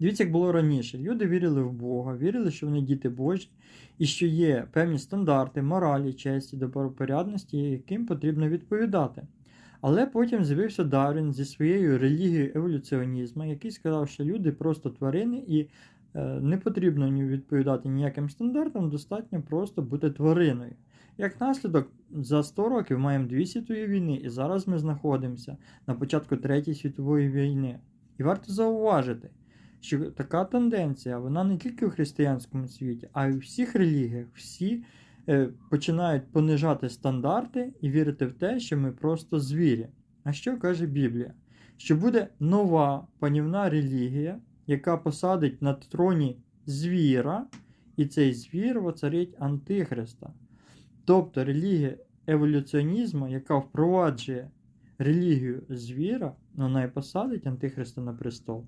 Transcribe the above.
Дивіться, як було раніше. Люди вірили в Бога, вірили, що вони діти Божі, і що є певні стандарти, моралі, честі, добропорядності, яким потрібно відповідати. Але потім з'явився Дарвін зі своєю релігією еволюціонізму, який сказав, що люди просто тварини і е, не потрібно відповідати ніяким стандартам, достатньо просто бути твариною. Як наслідок, за 100 років маємо дві світові війни, і зараз ми знаходимося на початку Третьої світової війни. І варто зауважити, що така тенденція вона не тільки у християнському світі, а й у всіх релігіях. Всі е, починають понижати стандарти і вірити в те, що ми просто звірі. А що каже Біблія? Що буде нова панівна релігія, яка посадить на троні звіра, і цей звір воцарить Антихриста. Тобто релігія еволюціонізму, яка впроваджує релігію звіра, вона і посадить Антихриста на престол.